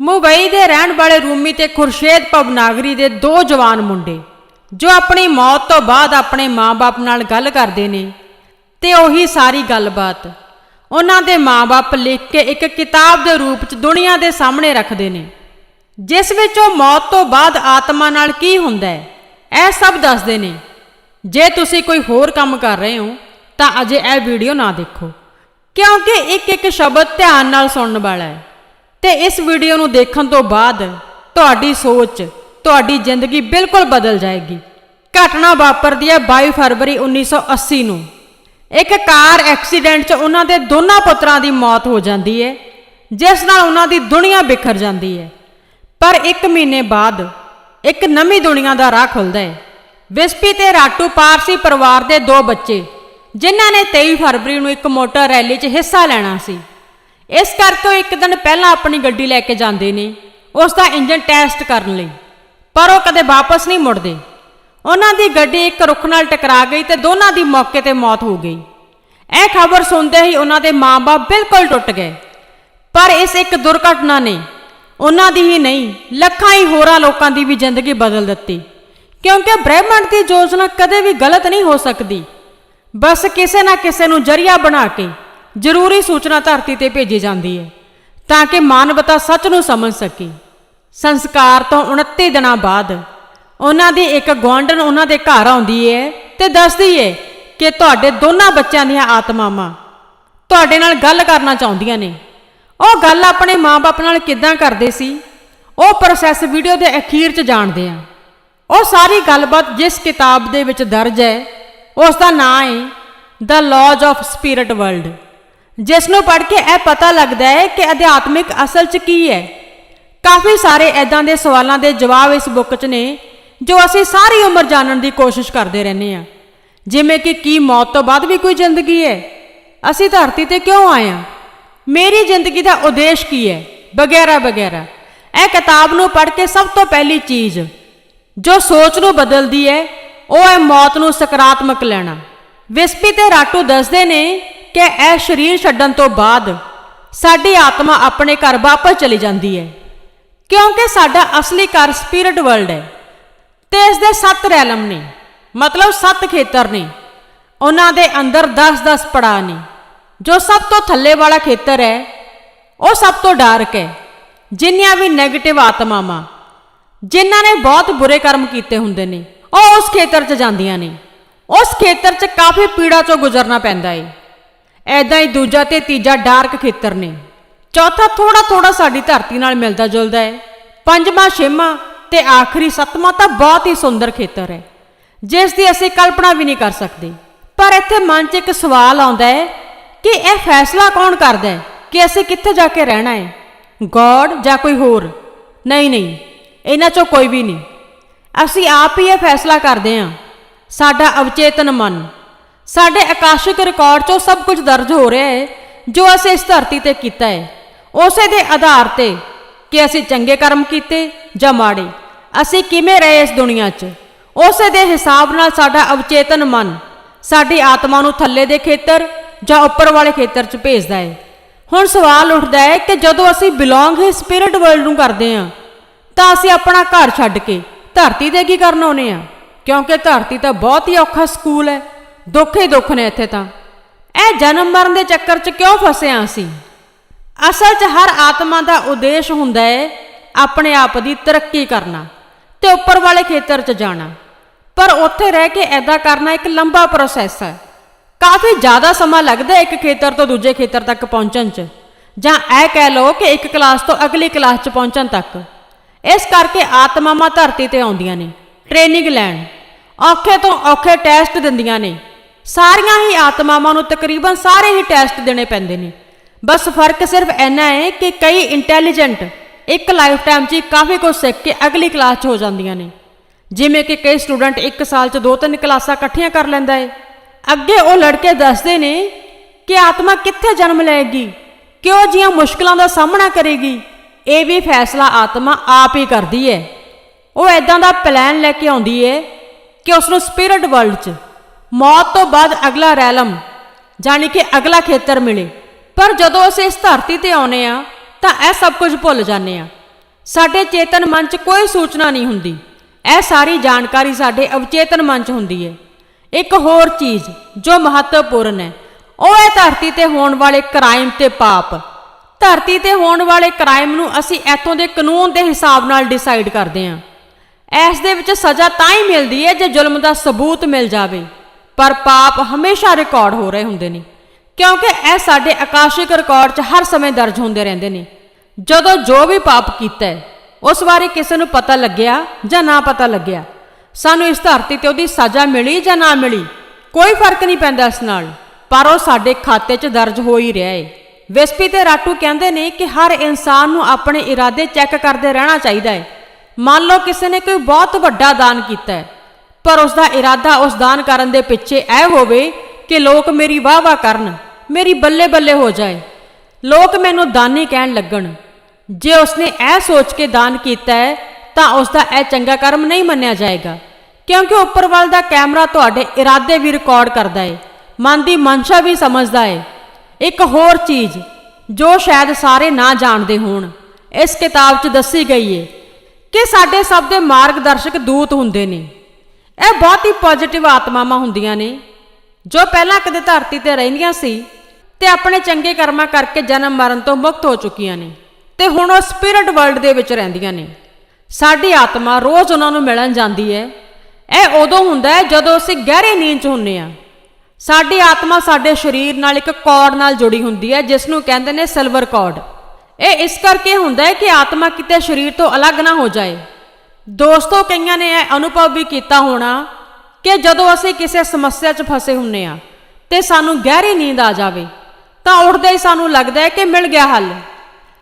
ਮੁੰਬਈ ਦੇ ਰਹਿਣ ਵਾਲੇ ਰੂਮੀ ਤੇ ਖੁਰਸ਼ੇਦ ਪਵਨਾਗਰੀ ਦੇ ਦੋ ਜਵਾਨ ਮੁੰਡੇ, ਜੋ ਆਪਣੀ ਮੌਤ ਤੋਂ ਬਾਅਦ ਆਪਣੇ ਮਾਪੇ ਨਾਲ ਗੱਲ ਕਰਦੇ ਨੇ ਤੇ ਉਹੀ ਸਾਰੀ ਗੱਲਬਾਤ। ਉਹਨਾਂ ਦੇ ਮਾਪੇ ਲਿਖ ਕੇ ਇੱਕ ਕਿਤਾਬ ਦੇ ਰੂਪ 'ਚ ਦੁਨੀਆ ਦੇ ਸਾਹਮਣੇ ਰੱਖਦੇ ਨੇ, ਜਿਸ ਵਿੱਚ ਉਹ ਮੌਤ ਤੋਂ ਬਾਅਦ ਆਤਮਾ ਨਾਲ ਕੀ ਹੁੰਦਾ ਹੈ, ਇਹ ਸਭ ਦੱਸਦੇ ਨੇ। ਜੇ ਤੁਸੀਂ ਕੋਈ ਹੋਰ ਕੰਮ ਕਰ ਰਹੇ ਹੋ, ਤਾਂ ਅਜੇ ਇਹ ਵੀਡੀਓ ਨਾ ਦੇਖੋ, ਕਿਉਂਕਿ ਇੱਕ ਇੱਕ ਸ਼ਬਦ ਧਿਆਨ ਨਾਲ ਸੁਣਨ ਵਾਲਾ ਹੈ। ਤੇ ਇਸ ਵੀਡੀਓ ਨੂੰ ਦੇਖਣ ਤੋਂ ਬਾਅਦ ਤੁਹਾਡੀ ਸੋਚ, ਤੁਹਾਡੀ ਜ਼ਿੰਦਗੀ ਬਿਲਕੁਲ ਬਦਲ ਜਾਏਗੀ। ਘਟਨਾ ਵਾਪਰਦੀ ਹੈ 22 ਫਰਵਰੀ 1980 ਨੂੰ। ਇੱਕ ਕਾਰ ਐਕਸੀਡੈਂਟ 'ਚ ਉਹਨਾਂ ਦੇ ਦੋਨਾਂ ਪੁੱਤਰਾਂ ਦੀ ਮੌਤ ਹੋ ਜਾਂਦੀ ਹੈ, ਜਿਸ ਨਾਲ ਉਹਨਾਂ ਦੀ ਦੁਨੀਆ ਬਿਖਰ ਜਾਂਦੀ ਹੈ। ਪਰ ਇੱਕ ਮਹੀਨੇ ਬਾਅਦ ਇੱਕ ਨਵੀਂ ਦੁਨੀਆ ਦਾ ਰਾਹ ਖੁੱਲਦਾ ਹੈ। ਵਿਸਪੀ ਤੇ ਰਾਟੂ ਪਾਰਸੀ ਪਰਿਵਾਰ ਦੇ ਦੋ ਬੱਚੇ, ਜਿਨ੍ਹਾਂ ਨੇ 23 ਫਰਵਰੀ ਨੂੰ ਇੱਕ ਮੋਟਰ ਰੈਲੀ 'ਚ ਹਿੱਸਾ ਲੈਣਾ ਸੀ। ਇਸ ਕਰਕੇ ਉਹ ਇੱਕ ਦਿਨ ਪਹਿਲਾਂ ਆਪਣੀ ਗੱਡੀ ਲੈ ਕੇ ਜਾਂਦੇ ਨੇ, ਉਸ ਦਾ ਇੰਜਨ ਟੈਸਟ ਕਰਨ ਲਈ, ਪਰ ਉਹ ਕਦੇ ਵਾਪਸ ਨਹੀਂ ਮੁੜਦੇ। ਉਹਨਾਂ ਦੀ ਗੱਡੀ ਇੱਕ ਰੁੱਖ ਨਾਲ ਟਕਰਾ ਗਈ ਤੇ ਦੋਨਾਂ ਦੀ ਮੌਕੇ ਤੇ ਮੌਤ ਹੋ ਗਈ। ਇਹ ਖਬਰ ਸੁਣਦੇ ਹੀ ਉਹਨਾਂ ਦੇ ਮਾਂ-ਬਾਪ ਬਿਲਕੁਲ ਟੁੱਟ ਗਏ। ਪਰ ਇਸ ਇੱਕ ਦੁਰਘਟਨਾ ਨੇ ਉਹਨਾਂ ਦੀ ਹੀ ਨਹੀਂ, ਲੱਖਾਂ ਹੀ ਹੋਰਾਂ ਲੋਕਾਂ ਦੀ ਵੀ ਜ਼ਿੰਦਗੀ ਬਦਲ ਦਿੱਤੀ। ਕਿਉਂਕਿ ਬ੍ਰਹਿਮੰਡ ਦੀ ਯੋਜਨਾ ਕਦੇ ਵੀ ਗਲਤ ਨਹੀਂ ਹੋ ਸਕਦੀ। ਬਸ ਕਿਸੇ ਨਾ ਕਿਸੇ ਨੂੰ ਜਰੀਆ ਬਣਾ ਕੇ ਜ਼ਰੂਰੀ ਸੂਚਨਾ ਧਰਤੀ ਤੇ ਭੇਜੀ ਜਾਂਦੀ ਹੈ ਤਾਂ ਕਿ ਮਾਨਵਤਾ ਸੱਚ ਨੂੰ ਸਮਝ ਸਕੇ। ਸੰਸਕਾਰ ਤੋਂ 29 ਦਿਨਾਂ ਬਾਅਦ ਉਹਨਾਂ ਦੀ ਇੱਕ ਗੁਆਂਢਣ ਉਹਨਾਂ ਦੇ ਘਰ ਆਉਂਦੀ ਹੈ ਤੇ ਦੱਸਦੀ ਹੈ ਕਿ ਤੁਹਾਡੇ ਦੋਨਾਂ ਬੱਚਿਆਂ ਦੀਆਂ ਆਤਮਾਵਾਂ ਤੁਹਾਡੇ ਨਾਲ ਗੱਲ ਕਰਨਾ ਚਾਹੁੰਦੀਆਂ ਨੇ। ਉਹ ਗੱਲ ਆਪਣੇ ਮਾਪੇ ਨਾਲ ਕਿੱਦਾਂ ਕਰਦੇ ਸੀ, ਉਹ ਪ੍ਰੋਸੈਸ ਵੀਡੀਓ ਦੇ ਅਖੀਰ 'ਚ ਜਾਣਦੇ ਆ। ਉਹ ਸਾਰੀ ਗੱਲਬਾਤ ਜਿਸ ਕਿਤਾਬ ਦੇ ਵਿੱਚ ਦਰਜ ਹੈ, ਉਸ ਦਾ ਨਾਂ ਹੈ the laws of spirit world ਜਿਸ ਨੂੰ ਪੜ੍ਹ ਕੇ ਇਹ ਪਤਾ ਲੱਗਦਾ ਹੈ ਕਿ ਅਧਿਆਤਮਿਕ ਅਸਲ 'ਚ ਕੀ ਹੈ। ਕਾਫੀ ਸਾਰੇ ਐਦਾਂ ਦੇ ਸਵਾਲਾਂ ਦੇ ਜਵਾਬ ਇਸ ਬੁੱਕ 'ਚ ਨੇ, ਜੋ ਅਸੀਂ ਸਾਰੀ ਉਮਰ ਜਾਣਨ ਦੀ ਕੋਸ਼ਿਸ਼ ਕਰਦੇ ਰਹਿੰਦੇ ਆ ਜਿਵੇਂ ਕਿ ਕੀ ਮੌਤ ਤੋਂ ਬਾਅਦ ਵੀ ਕੋਈ ਜ਼ਿੰਦਗੀ ਹੈ? ਅਸੀਂ ਧਰਤੀ ਤੇ ਕਿਉਂ ਆਏ ਆ ਮੇਰੀ ਜ਼ਿੰਦਗੀ ਦਾ ਉਦੇਸ਼ ਕੀ ਹੈ? ਵਗੈਰਾ ਵਗੈਰਾ। ਇਹ ਕਿਤਾਬ ਨੂੰ ਪੜ੍ਹ ਕੇ ਸਭ ਤੋਂ ਪਹਿਲੀ ਚੀਜ਼ ਜੋ ਸੋਚ ਨੂੰ ਬਦਲਦੀ ਹੈ, ਉਹ ਹੈ ਮੌਤ ਨੂੰ ਸਕਾਰਾਤਮਕ ਲੈਣਾ। ਵਿਸਪੀ ਤੇ ਰਾਟੂ ਦੱਸਦੇ ਨੇ ਕਿ ਇਹ ਸਰੀਰ ਛੱਡਣ ਤੋਂ ਬਾਅਦ ਸਾਡੀ ਆਤਮਾ ਆਪਣੇ ਘਰ ਵਾਪਸ ਚਲੀ ਜਾਂਦੀ ਹੈ। ਕਿਉਂਕਿ ਸਾਡਾ ਅਸਲੀ ਘਰ ਸਪਿਰਿਟ ਵਰਲਡ ਹੈ ਤੇ ਇਸ ਦੇ ਸੱਤ ਰੈਲਮ ਨੇ, ਮਤਲਬ ਸੱਤ ਖੇਤਰ ਨੇ। ਉਹਨਾਂ ਦੇ ਅੰਦਰ 10-10 ਪੜਾਅ ਨੇ। ਜੋ ਸਭ ਤੋਂ ਥੱਲੇ ਵਾਲਾ ਖੇਤਰ ਹੈ, ਉਹ ਸਭ ਤੋਂ ਡਾਰਕ ਹੈ। ਜਿੰਨੀਆਂ ਵੀ 네ਗੇਟਿਵ ਆਤਮਾਵਾਂ, ਜਿਨ੍ਹਾਂ ਨੇ ਬਹੁਤ ਬੁਰੇ ਕਰਮ ਕੀਤੇ ਹੁੰਦੇ ਨੇ, ਉਹ ਉਸ ਖੇਤਰ 'ਚ ਜਾਂਦੀਆਂ ਨੇ। ਉਸ ਖੇਤਰ 'ਚ ਕਾਫੀ ਪੀੜਾ 'ਚੋਂ ਗੁਜ਼ਰਨਾ ਪੈਂਦਾ ਏ। ਐਦਾਂ ਹੀ ਦੂਜਾ ਤੇ ਤੀਜਾ ਡਾਰਕ ਖੇਤਰ ਨੇ। ਚੌਥਾ ਥੋੜਾ ਥੋੜਾ ਸਾਡੀ ਧਰਤੀ ਨਾਲ ਮਿਲਦਾ ਜੁਲਦਾ ਹੈ। ਪੰਜਵਾਂ, ਛੇਵਾਂ ਤੇ ਆਖਰੀ, ਸੱਤਵਾਂ ਤਾਂ ਬਹੁਤ ਹੀ ਸੁੰਦਰ ਖੇਤਰ ਹੈ। ਜਿਸ ਦੀ ਅਸੀਂ ਕਲਪਨਾ ਵੀ ਨਹੀਂ ਕਰ ਸਕਦੇ। ਪਰ ਇੱਥੇ ਮਨ 'ਚ ਇੱਕ ਸਵਾਲ ਆਉਂਦਾ ਹੈ ਕਿ ਇਹ ਫੈਸਲਾ ਕੌਣ ਕਰਦਾ ਹੈ ਕਿ ਅਸੀਂ ਕਿੱਥੇ ਜਾ ਕੇ ਰਹਿਣਾ ਹੈ? ਗੋਡ ਜਾਂ ਕੋਈ ਹੋਰ? ਨਹੀਂ ਨਹੀਂ, ਇਹਨਾਂ 'ਚੋਂ ਕੋਈ ਵੀ ਨਹੀਂ। ਅਸੀਂ ਆਪ ਹੀ ਇਹ ਫੈਸਲਾ ਕਰਦੇ ਹਾਂ। ਸਾਡਾ ਅਵਚੇਤਨ ਮਨ। ਸਾਡੇ ਆਕਾਸ਼ਿਕ ਰਿਕਾਰਡ 'ਚੋਂ ਸਭ ਕੁਝ ਦਰਜ ਹੋ ਰਿਹਾ ਹੈ, ਜੋ ਅਸੀਂ ਇਸ ਧਰਤੀ ਤੇ ਕੀਤਾ ਹੈ। ਉਸੇ ਦੇ ਆਧਾਰ ਤੇ ਕਿ ਅਸੀਂ ਚੰਗੇ ਕਰਮ ਕੀਤੇ ਜਾਂ ਮਾੜੇ, ਅਸੀਂ ਕਿਵੇਂ ਰਹੇ ਇਸ ਦੁਨੀਆ 'ਚ? ਉਸੇ ਦੇ ਹਿਸਾਬ ਨਾਲ ਸਾਡਾ ਅਵਚੇਤਨ ਮਨ ਸਾਡੀ ਆਤਮਾ ਨੂੰ ਥੱਲੇ ਦੇ ਖੇਤਰ ਜਾਂ ਉੱਪਰ ਵਾਲੇ ਖੇਤਰ 'ਚ ਭੇਜਦਾ ਹੈ। ਹੁਣ ਸਵਾਲ ਉੱਠਦਾ ਹੈ ਕਿ ਜਦੋਂ ਅਸੀਂ ਬਿਲੋਂਗ ਹੀ ਸਪਿਰਿਟ ਵਰਲਡ ਨੂੰ ਕਰਦੇ ਹਾਂ, ਤਾਂ ਅਸੀਂ ਆਪਣਾ ਘਰ ਛੱਡ ਕੇ ਧਰਤੀ ਤੇ ਕੀ ਕਰਨ ਆਉਨੇ ਆ ਕਿਉਂਕਿ ਧਰਤੀ ਤਾਂ ਬਹੁਤ ਹੀ ਔਖਾ ਸਕੂਲ ਹੈ। ਦੁੱਖ ਹੀ ਦੁੱਖ ਨੇ ਇੱਥੇ ਤਾਂ। ਇਹ ਜਨਮ ਮਰਨ ਦੇ ਚੱਕਰ 'ਚ ਕਿਉਂ ਫਸੇ ਆ ਅਸੀਂ? ਅਸਲ 'ਚ ਹਰ ਆਤਮਾ ਦਾ ਉਦੇਸ਼ ਹੁੰਦਾ ਹੈ ਆਪਣੇ ਆਪ ਦੀ ਤਰੱਕੀ ਕਰਨਾ ਤੇ ਉੱਪਰ ਵਾਲੇ ਖੇਤਰ 'ਚ ਜਾਣਾ। ਪਰ ਉੱਥੇ ਰਹਿ ਕੇ ਐਦਾ ਕਰਨਾ ਇੱਕ ਲੰਬਾ ਪ੍ਰੋਸੈਸ ਹੈ। ਕਾਫੀ ਜ਼ਿਆਦਾ ਸਮਾਂ ਲੱਗਦਾ ਇੱਕ ਖੇਤਰ ਤੋਂ ਦੂਜੇ ਖੇਤਰ ਤੱਕ ਪਹੁੰਚਣ 'ਚ, ਜਾਂ ਇਹ ਕਹਿ ਲਓ ਕਿ ਇੱਕ ਕਲਾਸ ਤੋਂ ਅਗਲੀ ਕਲਾਸ 'ਚ ਪਹੁੰਚਣ ਤੱਕ। ਇਸ ਕਰਕੇ ਆਤਮਾਵਾਂ ਧਰਤੀ ਤੇ ਆਉਂਦੀਆਂ ਨੇ ਟ੍ਰੇਨਿੰਗ ਲੈਣ, ਔਖੇ ਤੋਂ ਔਖੇ ਟੈਸਟ ਦਿੰਦੀਆਂ ਨੇ। ਸਾਰੀਆਂ ਹੀ ਆਤਮਾਵਾਂ ਨੂੰ ਤਕਰੀਬਨ ਸਾਰੇ ਹੀ ਟੈਸਟ ਦੇਣੇ ਪੈਂਦੇ ਨੇ। ਬਸ ਫ਼ਰਕ ਸਿਰਫ ਇੰਨਾ ਹੈ ਕਿ ਕਈ ਇੰਟੈਲੀਜੈਂਟ ਇੱਕ ਲਾਈਫ ਟਾਈਮ 'ਚ ਹੀ ਕਾਫੀ ਕੁਝ ਸਿੱਖ ਕੇ ਅਗਲੀ ਕਲਾਸ 'ਚ ਹੋ ਜਾਂਦੀਆਂ ਨੇ। ਜਿਵੇਂ ਕਿ ਕਈ ਸਟੂਡੈਂਟ ਇੱਕ ਸਾਲ 'ਚ ਦੋ ਤਿੰਨ ਕਲਾਸਾਂ ਇਕੱਠੀਆਂ ਕਰ ਲੈਂਦਾ ਏ ਅੱਗੇ ਉਹ ਲੜਕੇ ਦੱਸਦੇ ਨੇ ਕਿ ਆਤਮਾ ਕਿੱਥੇ ਜਨਮ ਲਏਗੀ, ਕਿਉਂ ਜੀਆਂ ਮੁਸ਼ਕਲਾਂ ਦਾ ਸਾਹਮਣਾ ਕਰੇਗੀ, ਇਹ ਵੀ ਫੈਸਲਾ ਆਤਮਾ ਆਪ ਹੀ ਕਰਦੀ ਹੈ। ਉਹ ਐਦਾਂ ਦਾ ਪਲਾਨ ਲੈ ਕੇ ਆਉਂਦੀ ਹੈ ਕਿ ਉਸ ਨੂੰ ਸਪਿਰਿਟ ਵਰਲਡ 'ਚ ਮੌਤ ਤੋਂ ਬਾਅਦ ਅਗਲਾ ਰੈਲਮ ਜਾਨੀ ਕਿ ਅਗਲਾ ਖੇਤਰ ਮਿਲੇ। ਪਰ ਜਦੋਂ ਅਸੀਂ ਇਸ ਧਰਤੀ ਤੇ ਆਉਨੇ ਆ ਤਾਂ ਇਹ ਸਭ ਕੁਝ ਭੁੱਲ ਜਾਂਦੇ ਆ ਸਾਡੇ ਚੇਤਨ ਮਨ 'ਚ ਕੋਈ ਸੂਚਨਾ ਨਹੀਂ ਹੁੰਦੀ। ਇਹ ਸਾਰੀ ਜਾਣਕਾਰੀ ਸਾਡੇ ਅਵਚੇਤਨ ਮਨ 'ਚ ਹੁੰਦੀ ਹੈ। ਇੱਕ ਹੋਰ ਚੀਜ਼ ਜੋ ਮਹੱਤਵਪੂਰਨ ਹੈ, ਉਹ ਹੈ ਧਰਤੀ ਤੇ ਹੋਣ ਵਾਲੇ ਕ੍ਰਾਈਮ ਤੇ ਪਾਪ। ਧਰਤੀ ਤੇ ਹੋਣ ਵਾਲੇ ਕ੍ਰਾਈਮ ਨੂੰ ਅਸੀਂ ਇੱਥੋਂ ਦੇ ਕਾਨੂੰਨ ਦੇ ਹਿਸਾਬ ਨਾਲ ਡਿਸਾਈਡ ਕਰਦੇ ਹਾਂ। ਇਸ ਦੇ ਵਿੱਚ ਸਜ਼ਾ ਤਾਂ ਹੀ ਮਿਲਦੀ ਹੈ ਜੇ ਜ਼ੁਲਮ ਦਾ ਸਬੂਤ ਮਿਲ ਜਾਵੇ। ਪਰ ਪਾਪ ਹਮੇਸ਼ਾ ਰਿਕਾਰਡ ਹੋ ਰਹੇ ਹੁੰਦੇ ਨੇ। ਕਿਉਂਕਿ ਇਹ ਸਾਡੇ ਆਕਾਸ਼ਿਕ ਰਿਕਾਰਡ 'ਚ ਹਰ ਸਮੇਂ ਦਰਜ ਹੁੰਦੇ ਰਹਿੰਦੇ ਨੇ। ਜਦੋਂ ਜੋ ਵੀ ਪਾਪ ਕੀਤਾ ਉਸ ਬਾਰੇ ਕਿਸੇ ਨੂੰ ਪਤਾ ਲੱਗਿਆ ਜਾਂ ਨਾ ਪਤਾ ਲੱਗਿਆ, ਸਾਨੂੰ ਇਸ ਧਰਤੀ ਤੇ ਉਹਦੀ ਸਜ਼ਾ ਮਿਲੀ ਜਾਂ ਨਾ ਮਿਲੀ, ਕੋਈ ਫ਼ਰਕ ਨਹੀਂ ਪੈਂਦਾ ਇਸ ਨਾਲ। ਪਰ ਉਹ ਸਾਡੇ ਖਾਤੇ 'ਚ ਦਰਜ ਹੋ ਹੀ ਰਿਹਾ ਏ। ਵਿਸਪੀ ਤੇ ਰਾਟੂ ਕਹਿੰਦੇ ਨੇ ਕਿ ਹਰ ਇਨਸਾਨ ਨੂੰ ਆਪਣੇ ਇਰਾਦੇ ਚੈੱਕ ਕਰਦੇ ਰਹਿਣਾ ਚਾਹੀਦਾ ਹੈ ਮੰਨ ਲਓ ਕਿਸੇ ਨੇ ਕੋਈ ਬਹੁਤ ਵੱਡਾ ਦਾਨ ਕੀਤਾ ਹੈ ਪਰ ਉਸ ਦਾ ਇਰਾਦਾ ਉਸ ਦਾਨ ਕਰਨ ਦੇ ਪਿੱਛੇ ਇਹ ਹੋਵੇ ਕਿ ਲੋਕ ਮੇਰੀ ਵਾਹ ਵਾਹ ਕਰਨ, ਮੇਰੀ ਬੱਲੇ ਬੱਲੇ ਹੋ ਜਾਏ। ਲੋਕ ਮੈਨੂੰ ਦਾਨੀ ਕਹਿਣ ਲੱਗਣ, ਜੇ ਉਸਨੇ ਇਹ ਸੋਚ ਕੇ ਦਾਨ ਕੀਤਾ ਹੈ, ਤਾਂ ਉਸ ਦਾ ਇਹ ਚੰਗਾ ਕਰਮ ਨਹੀਂ ਮੰਨਿਆ ਜਾਏਗਾ, ਕਿਉਂਕਿ ਉੱਪਰ ਵੱਲ ਦਾ ਕੈਮਰਾ ਤੁਹਾਡੇ ਇਰਾਦੇ ਵੀ ਰਿਕਾਰਡ ਕਰਦਾ ਹੈ ਮਨ ਦੀ ਮਨਸ਼ਾ ਵੀ ਸਮਝਦਾ ਹੈ ਇੱਕ ਹੋਰ ਚੀਜ਼, ਜੋ ਸ਼ਾਇਦ ਸਾਰੇ ਨਾ ਜਾਣਦੇ ਹੋਣ, ਇਸ ਕਿਤਾਬ 'ਚ ਦੱਸੀ ਗਈ ਹੈ ਕਿ ਸਾਡੇ ਸਭ ਦੇ ਮਾਰਗਦਰਸ਼ਕ ਦੂਤ ਹੁੰਦੇ ਨੇ। ਇਹ ਬਹੁਤ ਹੀ ਪੋਜ਼ਿਟਿਵ ਆਤਮਾਵਾਂ ਹੁੰਦੀਆਂ ਨੇ। ਜੋ ਪਹਿਲਾਂ ਕਦੇ ਧਰਤੀ ਤੇ ਰਹਿੰਦੀਆਂ ਸੀ ਤੇ ਆਪਣੇ ਚੰਗੇ ਕਰਮਾਂ ਕਰਕੇ ਜਨਮ ਮਰਨ ਤੋਂ ਮੁਕਤ ਹੋ ਚੁੱਕੀਆਂ ਨੇ ਤੇ ਹੁਣ ਉਹ ਸਪਿਰਿਟ ਵਰਲਡ ਦੇ ਵਿੱਚ ਰਹਿੰਦੀਆਂ ਨੇ। ਸਾਡੀ ਆਤਮਾ ਰੋਜ਼ ਉਹਨਾਂ ਨੂੰ ਮਿਲਣ ਜਾਂਦੀ ਹੈ। ਇਹ ਉਦੋਂ ਹੁੰਦਾ ਹੈ ਜਦੋਂ ਅਸੀਂ ਗਹਿਰੇ ਨੀਂਦ 'ਚ ਹੁੰਨੇ ਆ ਸਾਡੀ ਆਤਮਾ ਸਾਡੇ ਸਰੀਰ ਨਾਲ ਇੱਕ ਕੌਰਡ ਨਾਲ ਜੁੜੀ ਹੁੰਦੀ ਹੈ ਜਿਸ ਨੂੰ ਕਹਿੰਦੇ ਨੇ ਸਿਲਵਰ ਕੌਰਡ ਇਹ ਇਸ ਕਰਕੇ ਹੁੰਦਾ ਹੈ ਕਿ ਆਤਮਾ ਕਿਤੇ ਸਰੀਰ ਤੋਂ ਅਲੱਗ ਨਾ ਹੋ ਜਾਏ। ਦੋਸਤੋ ਕਈਆਂ ਨੇ ਇਹ ਅਨੁਭਵ ਵੀ ਕੀਤਾ ਹੋਣਾ ਕਿ ਜਦੋਂ ਅਸੀਂ ਕਿਸੇ ਸਮੱਸਿਆ 'ਚ ਫਸੇ ਹੁੰਨੇ ਆ ਤੇ ਸਾਨੂੰ ਗਹਿਰੀ ਨੀਂਦ ਆ ਜਾਵੇ, ਤਾਂ ਉੱਠਦੇ ਹੀ ਸਾਨੂੰ ਲੱਗਦਾ ਹੈ ਕਿ ਮਿਲ ਗਿਆ ਹੱਲ।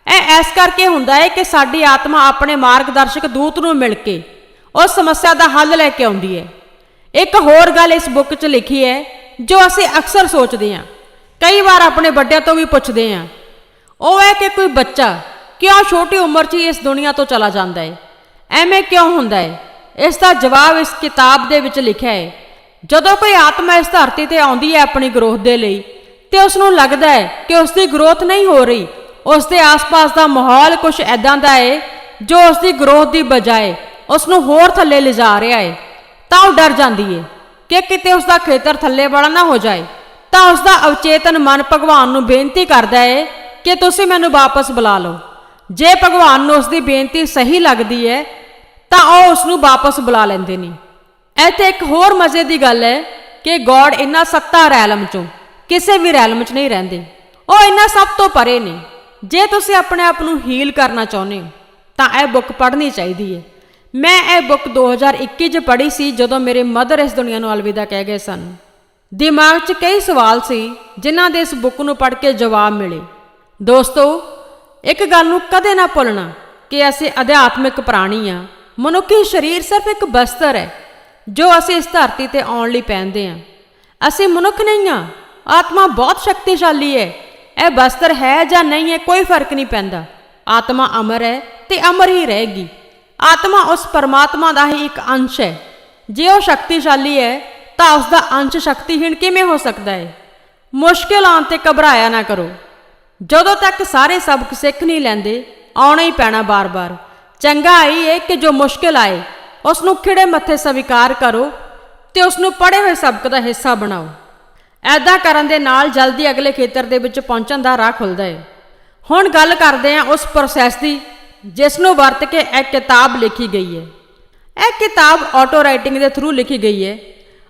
ਇਹ ਇਸ ਕਰਕੇ ਹੁੰਦਾ ਹੈ ਕਿ ਸਾਡੀ ਆਤਮਾ ਆਪਣੇ ਮਾਰਗਦਰਸ਼ਕ ਦੂਤ ਨੂੰ ਮਿਲ ਕੇ ਉਸ ਸਮੱਸਿਆ ਦਾ ਹੱਲ ਲੈ ਕੇ ਆਉਂਦੀ ਹੈ। ਇੱਕ ਹੋਰ ਗੱਲ ਇਸ ਬੁੱਕ 'ਚ ਲਿਖੀ ਹੈ, ਜੋ ਅਸੀਂ ਅਕਸਰ ਸੋਚਦੇ ਹਾਂ, ਕਈ ਵਾਰ ਆਪਣੇ ਵੱਡਿਆਂ ਤੋਂ ਵੀ ਪੁੱਛਦੇ ਹਾਂ। ਉਹ ਹੈ ਕਿ ਕੋਈ ਬੱਚਾ ਕਿਉਂ ਛੋਟੀ ਉਮਰ 'ਚ ਹੀ ਇਸ ਦੁਨੀਆ ਤੋਂ ਚਲਾ ਜਾਂਦਾ ਹੈ? ਐਵੇਂ ਕਿਉਂ ਹੁੰਦਾ ਹੈ ਇਸ ਦਾ ਜਵਾਬ ਇਸ ਕਿਤਾਬ ਦੇ ਵਿੱਚ ਲਿਖਿਆ ਹੈ ਜਦੋਂ ਕੋਈ ਆਤਮਾ ਇਸ ਧਰਤੀ ਤੇ ਆਉਂਦੀ ਹੈ ਆਪਣੀ ਗਰੋਥ ਦੇ ਲਈ, ਤੇ ਉਸ ਨੂੰ ਲੱਗਦਾ ਹੈ ਕਿ ਉਸ ਦੀ ਗਰੋਥ ਨਹੀਂ ਹੋ ਰਹੀ ਉਸ ਦੇ ਆਸ-ਪਾਸ ਦਾ ਮਾਹੌਲ ਕੁਝ ਐਦਾਂ ਦਾ ਹੈ ਜੋ ਉਸ ਦੀ ਗਰੋਥ ਦੀ ਬਜਾਏ ਉਸ ਨੂੰ ਹੋਰ ਥੱਲੇ ਲਿਜਾ ਰਿਹਾ ਹੈ ਤਾਂ ਉਹ ਡਰ ਜਾਂਦੀ ਹੈ ਕਿ ਕਿਤੇ ਉਸ ਦਾ ਖੇਤਰ ਥੱਲੇ ਵਾਲਾ ਨਾ ਹੋ ਜਾਏ। ਤਾਂ ਉਸ ਦਾ ਅਵਚੇਤਨ ਮਨ ਭਗਵਾਨ ਨੂੰ ਬੇਨਤੀ ਕਰਦਾ ਹੈ ਕਿ ਤੁਸੀਂ ਮੈਨੂੰ ਵਾਪਸ ਬੁਲਾ ਲਓ। ਜੇ ਭਗਵਾਨ ਨੂੰ ਉਸ ਦੀ ਬੇਨਤੀ ਸਹੀ ਲੱਗਦੀ ਹੈ ਤਾਂ ਉਹ ਉਸ ਨੂੰ ਵਾਪਸ ਬੁਲਾ ਲੈਂਦੇ ਨੇ। ਇੱਥੇ ਇੱਕ ਹੋਰ ਮਜ਼ੇ ਦੀ ਗੱਲ ਹੈ ਕਿ ਗੋਡ ਇਨ੍ਹਾਂ ਸੱਤਾ ਰੈਲਮ ਚੋਂ, ਕਿਸੇ ਵੀ ਰੈਲਮ 'ਚ ਨਹੀਂ ਰਹਿੰਦੇ। ਉਹ ਇਹਨਾਂ ਸਭ ਤੋਂ ਪਰੇ ਨੇ। ਜੇ ਤੁਸੀਂ ਆਪਣੇ ਆਪ ਨੂੰ ਹੀਲ ਕਰਨਾ ਚਾਹੁੰਦੇ ਹੋ, ਤਾਂ ਇਹ ਬੁੱਕ ਪੜ੍ਹਨੀ ਚਾਹੀਦੀ ਹੈ। ਮੈਂ ਇਹ ਬੁੱਕ 2021 'ਚ ਪੜ੍ਹੀ ਸੀ, ਜਦੋਂ ਮੇਰੇ ਮਦਰ ਇਸ ਦੁਨੀਆ ਨੂੰ ਅਲਵਿਦਾ ਕਹਿ ਗਏ ਸਨ। ਦਿਮਾਗ 'ਚ ਕਈ ਸਵਾਲ ਸੀ, ਜਿਨ੍ਹਾਂ ਦੇ ਇਸ ਬੁੱਕ ਨੂੰ ਪੜ੍ਹ ਕੇ ਜਵਾਬ ਮਿਲੇ। ਦੋਸਤੋ, ਇੱਕ ਗੱਲ ਨੂੰ ਕਦੇ ਨਾ ਭੁੱਲਣਾ ਕਿ ਅਸੀਂ ਅਧਿਆਤਮਿਕ ਪ੍ਰਾਣੀ ਆ ਮਨੁੱਖੀ ਸਰੀਰ ਸਿਰਫ ਇੱਕ ਬਸਤਰ ਹੈ, ਜੋ ਅਸੀਂ ਇਸ ਧਰਤੀ ਤੇ ਆਉਣ ਲਈ ਪਹਿਨਦੇ ਹਾਂ। ਅਸੀਂ ਮਨੁੱਖ ਨਹੀਂ ਹਾਂ, ਆਤਮਾ ਬਹੁਤ ਸ਼ਕਤੀਸ਼ਾਲੀ ਹੈ। ਇਹ ਬਸਤਰ ਹੈ ਜਾਂ ਨਹੀਂ ਹੈ ਕੋਈ ਫ਼ਰਕ ਨਹੀਂ ਪੈਂਦਾ। ਆਤਮਾ ਅਮਰ ਹੈ ਤੇ ਅਮਰ ਹੀ ਰਹੇਗੀ। ਆਤਮਾ ਉਸ ਪਰਮਾਤਮਾ ਦਾ ਹੀ ਇੱਕ ਅੰਸ਼ ਹੈ। ਜੇ ਉਹ ਸ਼ਕਤੀਸ਼ਾਲੀ ਹੈ, ਤਾਂ ਉਸ ਦਾ ਅੰਸ਼ ਸ਼ਕਤੀਹੀਣ ਕਿਵੇਂ ਹੋ ਸਕਦਾ ਹੈ? ਮੁਸ਼ਕਿਲ ਆਉਣ ਤੇ ਘਬਰਾਇਆ ਨਾ ਕਰੋ। ਜਦੋਂ ਤੱਕ ਸਾਰੇ ਸਬਕ ਸਿੱਖ ਨਹੀਂ ਲੈਂਦੇ, ਆਉਣਾ ਹੀ ਪੈਣਾ ਬਾਰ-ਬਾਰ। ਚੰਗਾ ਆਈ ਹੈ ਕਿ ਜੋ ਮੁਸ਼ਕਿਲ ਆਏ ਉਸ ਨੂੰ ਖਿੜੇ ਮੱਥੇ ਸਵੀਕਾਰ ਕਰੋ ਤੇ ਉਸ ਨੂੰ ਪੜ੍ਹੇ ਹੋਏ ਸਬਕ ਦਾ ਹਿੱਸਾ ਬਣਾਓ। ਐਦਾਂ ਕਰਨ ਦੇ ਨਾਲ ਜਲਦੀ ਅਗਲੇ ਖੇਤਰ ਦੇ ਵਿੱਚ ਪਹੁੰਚਣ ਦਾ ਰਾਹ ਖੁੱਲਦਾ ਹੈ ਹੁਣ ਗੱਲ ਕਰਦੇ ਹਾਂ ਉਸ ਪ੍ਰੋਸੈਸ ਦੀ, ਜਿਸ ਨੂੰ ਵਰਤ ਕੇ ਇਹ ਕਿਤਾਬ ਲਿਖੀ ਗਈ ਹੈ ਇਹ ਕਿਤਾਬ ਆਟੋ ਰਾਈਟਿੰਗ ਦੇ ਥਰੂ ਲਿਖੀ ਗਈ ਹੈ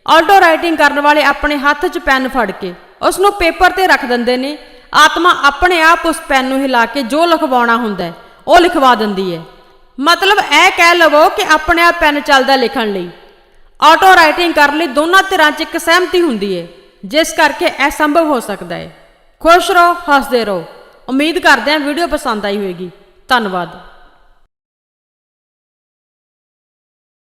ਆਟੋ ਰਾਈਟਿੰਗ ਕਰਨ ਵਾਲੇ ਆਪਣੇ ਹੱਥ 'ਚ ਪੈਨ ਫੜ ਕੇ ਉਸ ਨੂੰ ਪੇਪਰ ਤੇ ਰੱਖ ਦਿੰਦੇ ਨੇ। ਆਤਮਾ ਆਪਣੇ ਆਪ ਉਸ ਪੈਨ ਨੂੰ ਹਿਲਾ ਕੇ ਜੋ ਲਿਖਵਾਉਣਾ ਹੁੰਦਾ ਹੈ ਉਹ ਲਿਖਵਾ ਦਿੰਦੀ ਹੈ ਮਤਲਬ ਇਹ ਕਹਿ ਲਵੋ ਕਿ ਆਪਣੇ ਆਪ ਪੈਨ ਚੱਲਦਾ ਲਿਖਣ ਲਈ। ਆਟੋ ਰਾਈਟਿੰਗ ਕਰਨ ਲਈ ਦੋਨਾਂ ਧਿਰਾਂ 'ਚ ਇੱਕ ਸਹਿਮਤੀ ਹੁੰਦੀ ਹੈ ਜਿਸ ਕਰਕੇ ਇਹ ਸੰਭਵ ਹੋ ਸਕਦਾ ਹੈ ਖੁਸ਼ ਰਹੋ, ਹੱਸਦੇ ਰਹੋ। ਉਮੀਦ ਕਰਦੇ ਹਾਂ ਵੀਡੀਓ ਪਸੰਦ ਆਈ ਹੋਵੇਗੀ ਧੰਨਵਾਦ।